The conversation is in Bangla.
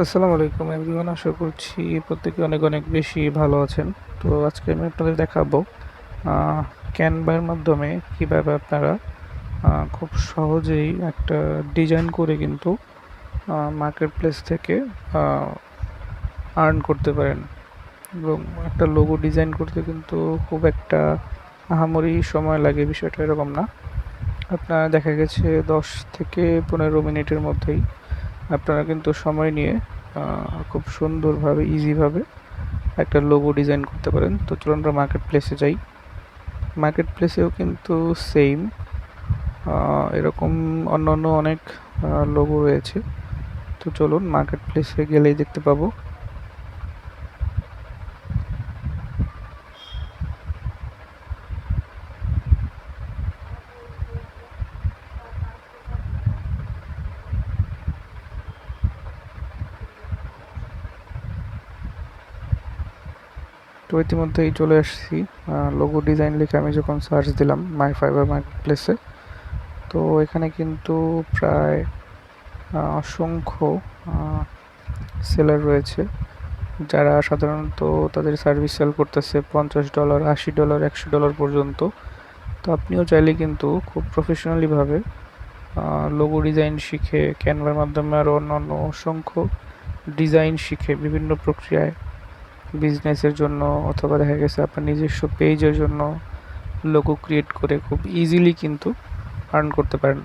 আসসালামু আলাইকুম এভরিওয়ান আশা করছি প্রত্যেকে অনেক অনেক বেশি ভালো আছেন। তো আজকে আমি আপনাদের দেখাবো ক্যানভার মাধ্যমে কীভাবে আপনারা খুব সহজেই একটা ডিজাইন করে কিন্তু মার্কেট প্লেস থেকে আর্ন করতে পারেন। এবং একটা লোগো ডিজাইন করতে কিন্তু খুব একটা আহামরি সময় লাগে, বিষয়টা এরকম না। আপনার দেখা গেছে দশ থেকে পনেরো মিনিটের মধ্যেই আপনারা কিন্তু সময় নিয়ে খুব সুন্দরভাবে ইজিভাবে একটা লোগো ডিজাইন করতে পারেন। তো চলুন আমরা মার্কেট প্লেসে যাই। মার্কেট প্লেসেও কিন্তু সেম এরকম অন্য অন্য অনেক লোগো রয়েছে। তো চলুন মার্কেট প্লেসে গেলেই দেখতে পাবো। তো ইতিমধ্যেই চলে আসছি। লোগো ডিজাইন লিখে আমি যখন সার্চ দিলাম মাই ফাইবার মার্কেট প্লেসে তো এখানে কিন্তু প্রায় অসংখ্য সেলার রয়েছে। যারা সাধারণত তাদের সার্ভিস সেল করতেছে পঞ্চাশ ডলার আশি ডলার একশো ডলার পর্যন্ত। তো আপনিও চাইলে কিন্তু খুব প্রফেশনালিভাবে লোগো ডিজাইন শিখে ক্যানভার মাধ্যমে আরও অন্যান্য অসংখ্য ডিজাইন শিখে বিভিন্ন প্রক্রিয়ায় বিজনেসের জন্য অথবা দেখা গেছে আপনার নিজস্ব পেজের জন্য লোগো ক্রিয়েট করে খুব ইজিলি কিন্তু আর্ন করতে পারেন।